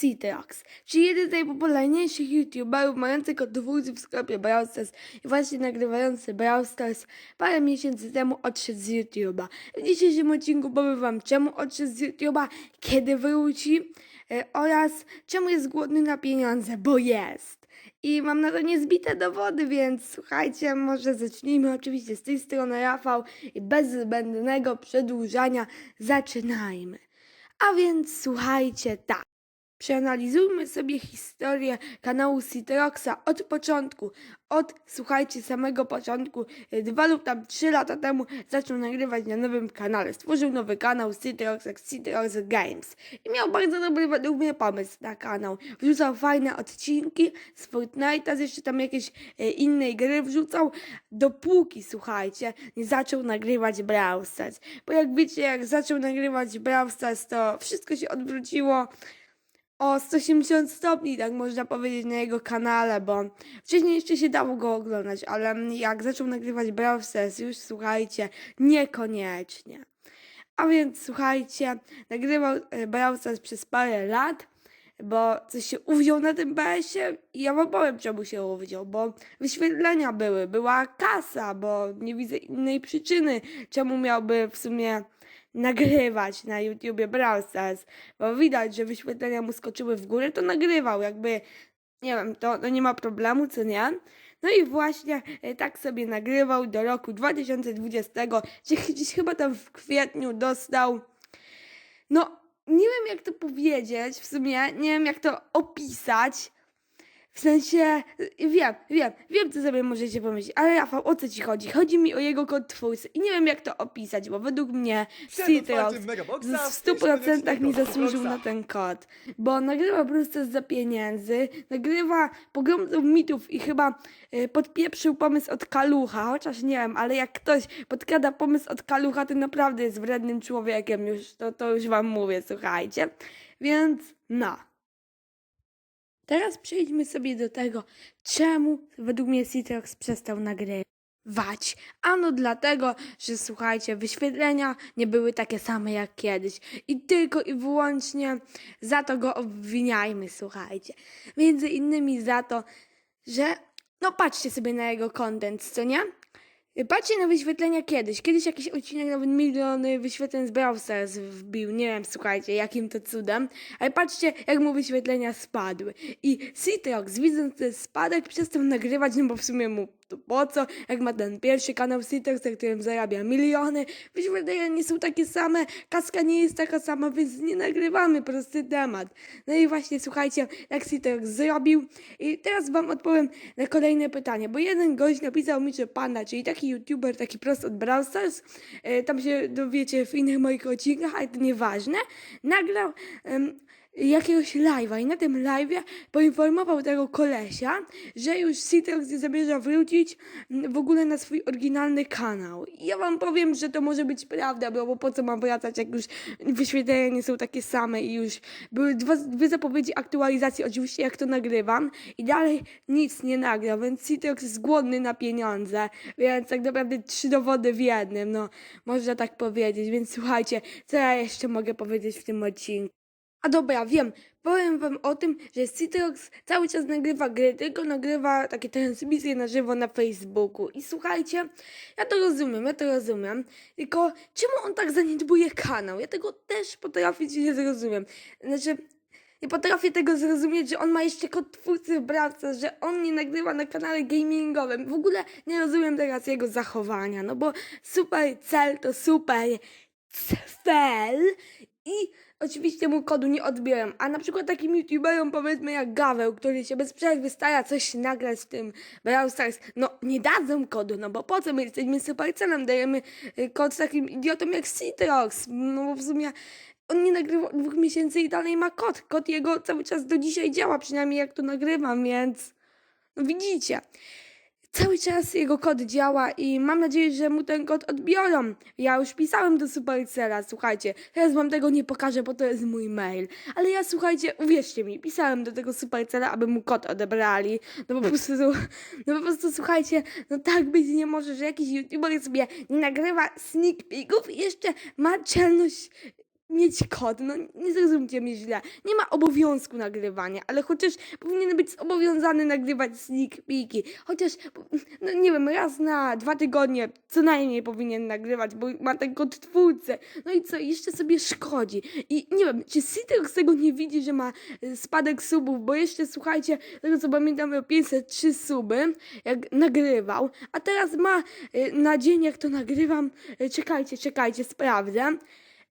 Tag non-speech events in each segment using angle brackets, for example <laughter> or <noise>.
Citrox, czyli jeden z najpopularniejszych youtuberów mających odwórców w sklepie Brawl Stars i właśnie nagrywający Brawl Stars parę miesięcy temu odszedł z YouTube'a. W dzisiejszym odcinku powiem wam czemu odszedł z YouTube'a, kiedy wróci e, oraz czemu jest głodny na pieniądze, bo jest. I mam na to niezbite dowody, więc słuchajcie, może zacznijmy oczywiście z tej strony Rafał i bez zbędnego przedłużania zaczynajmy. A więc słuchajcie, tak. Przeanalizujmy sobie historię kanału Citroxa od początku. Od, słuchajcie, samego początku. y, Dwa lub tam trzy lata temu zaczął nagrywać na nowym kanale. Stworzył nowy kanał Citrox Citrox Games. I miał bardzo dobry według mnie pomysł na kanał. Wrzucał fajne odcinki z Fortnite'a, jeszcze tam jakieś y, innej gry wrzucał. Dopóki, słuchajcie, nie zaczął nagrywać Brawl Stars. Bo jak wiecie, jak zaczął nagrywać Brawl Stars, to wszystko się odwróciło o 180 stopni, tak można powiedzieć, na jego kanale, bo wcześniej jeszcze się dało go oglądać, ale jak zaczął nagrywać Brawl Stars, już słuchajcie, niekoniecznie. A więc słuchajcie, nagrywał e, Brawl Stars przez parę lat, bo coś się uwziął na tym BS-ie i ja wam powiem, czemu się uwziął, bo wyświetlenia były, była kasa, bo nie widzę innej przyczyny, czemu miałby w sumie nagrywać na YouTubie Brawl Stars, bo widać, że wyświetlenia mu skoczyły w górę, to nagrywał, jakby, nie wiem, to, to nie ma problemu, co nie? No i właśnie e, tak sobie nagrywał do roku 2020, gdzie <laughs> gdzieś chyba tam w kwietniu dostał, no nie wiem jak to powiedzieć, w sumie nie wiem jak to opisać, w sensie, wiem, wiem, wiem co sobie możecie pomyśleć, ale Rafał, o co ci chodzi? Chodzi mi o jego kod twórcy i nie wiem jak to opisać, bo według mnie Citrox w wpiszmy 100% nie zasłużył na ten kod, bo nagrywa po prostu za pieniędzy, nagrywa pogromców mitów i chyba y, podpieprzył pomysł od Kalucha, chociaż nie wiem, ale jak ktoś podkrada pomysł od Kalucha, to naprawdę jest wrednym człowiekiem, już to, to już wam mówię, słuchajcie, więc no. Teraz przejdźmy sobie do tego, czemu według mnie Citrox przestał nagrywać. Ano dlatego, że słuchajcie, wyświetlenia nie były takie same jak kiedyś. I tylko i wyłącznie za to go obwiniajmy, słuchajcie. Między innymi za to, że no patrzcie sobie na jego content, co nie? Patrzcie na wyświetlenia kiedyś. Kiedyś jakiś odcinek nawet miliony wyświetleń z Brawl wbił. Nie wiem, słuchajcie, jakim to cudem. Ale patrzcie, jak mu wyświetlenia spadły. I Citrox, widząc ten spadek, przestał nagrywać, no bo w sumie mu to po co, jak ma ten pierwszy kanał Citrox, na którym zarabia miliony. Wyświetlenia nie są takie same, kaska nie jest taka sama, więc nie nagrywamy, prosty temat. No i właśnie, słuchajcie, jak Citrox zrobił. I teraz wam odpowiem na kolejne pytanie, bo jeden gość napisał mi, że Panda, czyli taki youtuber, taki prost od Brawl Stars, e, tam się dowiecie w innych moich odcinkach, ale to nieważne, nagrał em, jakiegoś live'a i na tym live'ie poinformował tego kolesia, że już Citrox nie zamierza wrócić w ogóle na swój oryginalny kanał. I ja wam powiem, że to może być prawda, bo, po co mam wracać, jak już wyświetlenia nie są takie same i już były dwa, dwie zapowiedzi aktualizacji, oczywiście jak to nagrywam i dalej nic nie nagrał, więc Citrox jest głodny na pieniądze, więc tak naprawdę trzy dowody w jednym, no można tak powiedzieć, więc słuchajcie, co ja jeszcze mogę powiedzieć w tym odcinku? A dobra, wiem. Powiem wam o tym, że Citrox cały czas nagrywa gry, tylko nagrywa takie transmisje na żywo na Facebooku. I słuchajcie, ja to rozumiem, ja to rozumiem. Tylko czemu on tak zaniedbuje kanał? Ja tego też potrafić nie zrozumiem. Znaczy, nie potrafię tego zrozumieć, że on ma jeszcze kod twórcy w brawce, że on nie nagrywa na kanale gamingowym. W ogóle nie rozumiem teraz jego zachowania, no bo super cel to super cel i oczywiście mu kodu nie odbieram. A na przykład takim youtuberom powiedzmy jak Gaweł, który się bez przerwy stara coś nagrać z tym Brawl Stars, no nie dadzą kodu, no bo po co my jesteśmy supercelem, dajemy y, kod takim idiotom jak Citrox, no bo w sumie on nie nagrywa od dwóch miesięcy i dalej ma kod. Kod jego cały czas do dzisiaj działa, przynajmniej jak to nagrywam, więc no widzicie. Cały czas jego kod działa i mam nadzieję, że mu ten kod odbiorą. Ja już pisałem do Supercella, słuchajcie. Teraz wam tego nie pokażę, bo to jest mój mail. Ale ja, słuchajcie, uwierzcie mi, pisałem do tego Supercella, aby mu kod odebrali. No po prostu, no po prostu, słuchajcie, no tak być nie może, że jakiś youtuber sobie nagrywa sneak peeków i jeszcze ma czelność mieć kod. No nie zrozumcie mnie źle. Nie ma obowiązku nagrywania, ale chociaż powinien być zobowiązany nagrywać sneak peeki. Chociaż, no nie wiem, raz na dwa tygodnie co najmniej powinien nagrywać, bo ma ten kod twórcy. No i co, jeszcze sobie szkodzi. I nie wiem, czy Citrox tego nie widzi, że ma y, spadek subów, bo jeszcze słuchajcie, tego co pamiętam miał 503 suby, jak nagrywał, a teraz ma y, na dzień, jak to nagrywam, y, czekajcie, czekajcie, sprawdzę,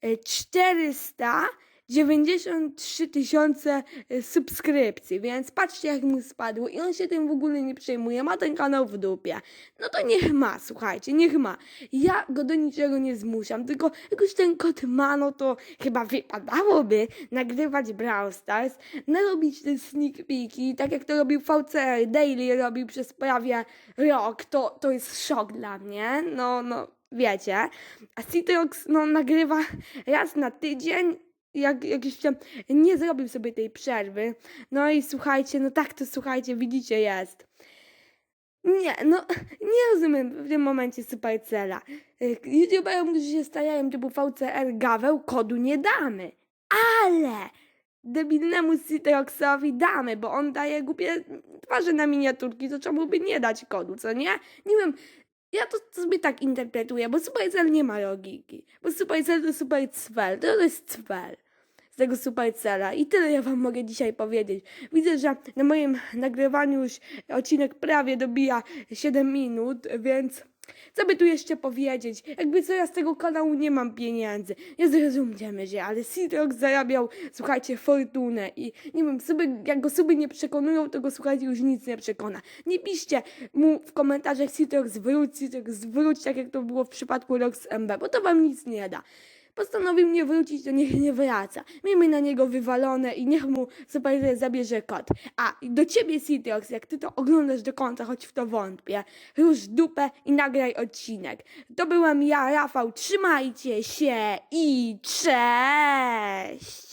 y, 493 tysiące y, subskrypcji, więc patrzcie jak mu spadło i on się tym w ogóle nie przejmuje, ma ten kanał w dupie. No to niech ma, słuchajcie, niech ma. Ja go do niczego nie zmuszam, tylko jak już ten kot ma, no to chyba wypadałoby nagrywać Brawl Stars, narobić te sneak peeki, tak jak to robił VCR, Daily robił przez prawie rok, to, to jest szok dla mnie, no, no, wiecie. A Citrox, no, nagrywa raz na tydzień, jak, jak jeszcze nie zrobił sobie tej przerwy. No i słuchajcie, no tak to słuchajcie, widzicie, jest. Nie, no nie rozumiem w tym momencie Supercella. YouTuberom, którzy się starają typu VCR Gaweł, kodu nie damy. Ale debilnemu Citroxowi damy, bo on daje głupie twarze na miniaturki, to czemu by nie dać kodu, co nie? Nie wiem, ja to sobie tak interpretuję, bo Supercell nie ma logiki. Bo Supercell to Super Cwel, to jest Cwel z tego Supercella. I tyle ja wam mogę dzisiaj powiedzieć. Widzę, że na moim nagrywaniu już odcinek prawie dobija 7 minut, więc co by tu jeszcze powiedzieć? Jakby co ja z tego kanału nie mam pieniędzy. Nie zrozumcie mnie, że ale Citrox zarabiał, słuchajcie, fortunę i nie wiem, sobie, jak go sobie nie przekonują, to go słuchajcie już nic nie przekona. Nie piszcie mu w komentarzach Citrox wróć, Citrox wróć, tak jak to było w przypadku Rox MB, bo to wam nic nie da. Postanowił nie wrócić, to niech nie wraca. Miejmy na niego wywalone i niech mu super zabierze kot. A do ciebie, Citrox, jak ty to oglądasz do końca, choć w to wątpię, rusz dupę i nagraj odcinek. To byłem ja, Rafał. Trzymajcie się i cześć!